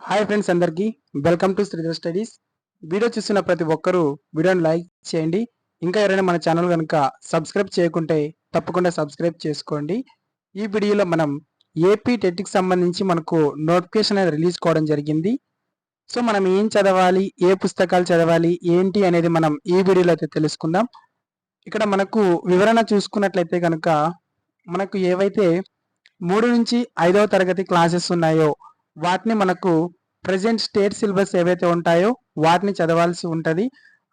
Hi friends అందరికీ. Welcome to Sridhar studies. Video చూస్తున్న ప్రతి ఒక్కరూ వీడియోని లైక్ చేయండి. ఇంకా ఎవరైనా మన ఛానల్ కనుక సబ్స్క్రైబ్ చేయకుంటే తప్పకుండా సబ్స్క్రైబ్ చేసుకోండి. ఈ వీడియోలో మనం ఏపీ టెట్కి సంబంధించి మనకు నోటిఫికేషన్ అనేది రిలీజ్ కావడం జరిగింది. సో మనం ఏం చదవాలి ఏ పుస్తకాలు చదవాలి ఏంటి అనేది మనం ఈ వీడియోలో అయితే తెలుసుకుందాం. ఇక్కడ మనకు వివరణ చూసుకున్నట్లయితే కనుక మనకు ఏవైతే మూడు నుంచి ఐదవ తరగతి క్లాసెస్ ఉన్నాయో వాటిని మనకు ప్రజెంట్ స్టేట్ సిలబస్ ఏవైతే ఉంటాయో వాటిని చదవాల్సి ఉంటుంది.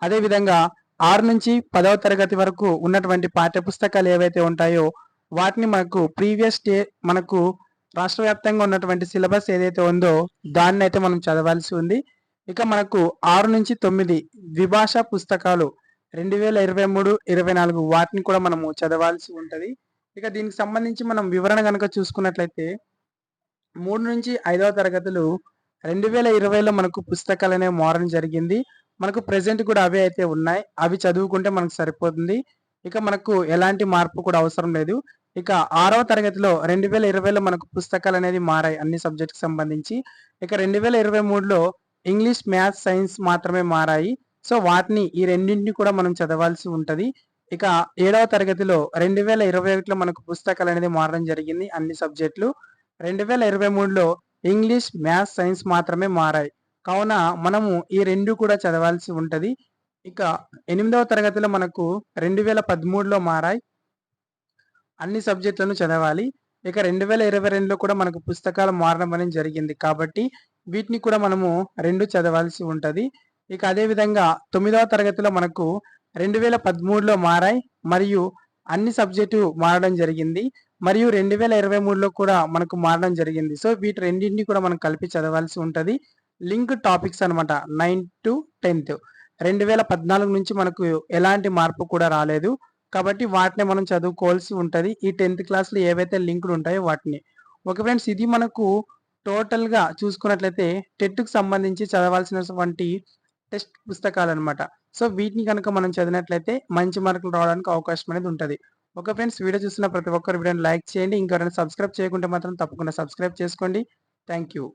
అదేవిధంగా ఆరు నుంచి పదవ తరగతి వరకు ఉన్నటువంటి పాఠ్య పుస్తకాలు ఏవైతే ఉంటాయో వాటిని మనకు ప్రీవియస్ స్టే మనకు రాష్ట్ర వ్యాప్తంగా ఉన్నటువంటి సిలబస్ ఏదైతే ఉందో దాన్ని అయితే మనం చదవాల్సి ఉంది. ఇక మనకు ఆరు నుంచి తొమ్మిది ద్విభాష పుస్తకాలు రెండు వేల ఇరవై మూడు ఇరవై నాలుగు వాటిని కూడా మనము చదవాల్సి ఉంటుంది. ఇక దీనికి సంబంధించి మనం వివరణ కనుక చూసుకున్నట్లయితే మూడు నుంచి ఐదవ తరగతులు రెండు వేల ఇరవైలో మనకు పుస్తకాలు అనేవి మారడం జరిగింది. మనకు ప్రెసెంట్ కూడా అవే అయితే ఉన్నాయి. అవి చదువుకుంటే మనకు సరిపోతుంది. ఇక మనకు ఎలాంటి మార్పు కూడా అవసరం లేదు. ఇక ఆరవ తరగతిలో రెండు వేల ఇరవైలో మనకు పుస్తకాలు అనేది మారాయి అన్ని సబ్జెక్ట్కి సంబంధించి. ఇక రెండు వేల ఇరవై మూడులో ఇంగ్లీష్ మ్యాథ్స్ సైన్స్ మాత్రమే మారాయి. సో వాటిని ఈ రెండింటిని కూడా మనం చదవాల్సి ఉంటుంది. ఇక ఏడవ తరగతిలో రెండు వేల ఇరవై ఒకటిలో మనకు పుస్తకాలు అనేది మారడం జరిగింది అన్ని సబ్జెక్టులు రెండు వేల ఇరవై మూడులో ఇంగ్లీష్ మ్యాథ్స్ సైన్స్ మాత్రమే మారాయి. కావున మనము ఈ రెండు కూడా చదవాల్సి ఉంటుంది. ఇక ఎనిమిదవ తరగతిలో మనకు రెండు వేల పదమూడులో మారాయి. అన్ని సబ్జెక్టులను చదవాలి. ఇక రెండు వేల ఇరవై రెండులో కూడా మనకు పుస్తకాలు మారడం అనేది జరిగింది. కాబట్టి వీటిని కూడా మనము రెండు చదవాల్సి ఉంటుంది. ఇక అదేవిధంగా తొమ్మిదవ తరగతిలో మనకు రెండు వేల పదమూడులో మారాయి. మరియు అన్ని సబ్జెక్టు మారడం జరిగింది. మరియు రెండు వేల ఇరవై మూడులో కూడా మనకు మారడం జరిగింది. సో వీటి రెండింటిని కూడా మనం కలిపి చదవాల్సి ఉంటుంది. లింక్ టాపిక్స్ అనమాట నైన్ టు టెన్త్. రెండు వేల పద్నాలుగు నుంచి మనకు ఎలాంటి మార్పు కూడా రాలేదు. కాబట్టి వాటిని మనం చదువుకోవాల్సి ఉంటుంది. ఈ టెన్త్ క్లాస్లో ఏవైతే లింకులు ఉంటాయో వాటిని. ఒక ఫ్రెండ్స్ ఇది మనకు టోటల్గా చూసుకున్నట్లయితే టెట్కు సంబంధించి చదవాల్సినటువంటి టెస్ట్ పుస్తకాలు అనమాట సో వీటిని కనుక మనం చదివినట్లయితే మంచి మార్కులు రావడానికి అవకాశం అనేది ఉంటుంది. ఓకే ఫ్రెండ్స్ వీడియో చూస్తున్న ప్రతి ఒక్కరు వీడియోని లైక్ చేయండి. ఇంకెవరైనా సబ్స్క్రైబ్ చేయకుంటే మాత్రం తప్పకుండా సబ్స్క్రైబ్ చేసుకోండి. Thank you